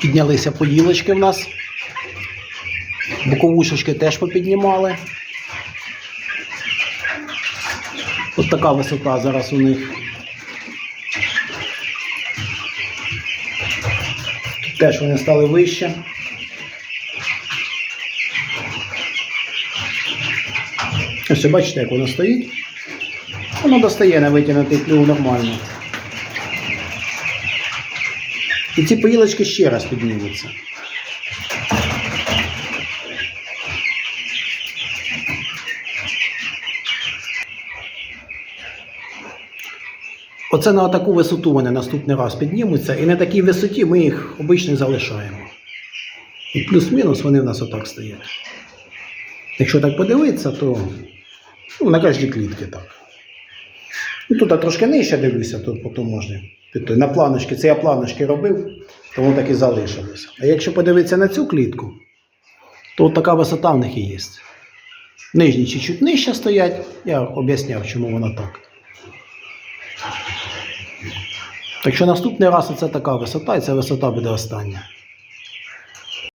Піднялися поїлочки в нас. Боковушечки теж попіднімали. От така висота зараз у них. Тут теж вони стали вище. Ось бачите, як воно стоїть. Воно достає на витягнутий клюв нормально. І ці поїлочки ще раз піднімуться. Оце на таку висоту вони наступний раз піднімуться, і на такій висоті ми їх обично залишаємо. І плюс-мінус вони в нас отак стоять. Якщо так подивитися, то ну, на кожній клітки так. Ну, тут я трошки нижче дивлюся, тут потім можна. Піти. На планочки, це я планочки робив, то воно так і залишилося. А якщо подивитися на цю клітку, то така висота в них і є. Нижні чуть-чуть нижче стоять, я об'ясняв, чому воно так. Так що наступний раз це така висота, і ця висота буде остання.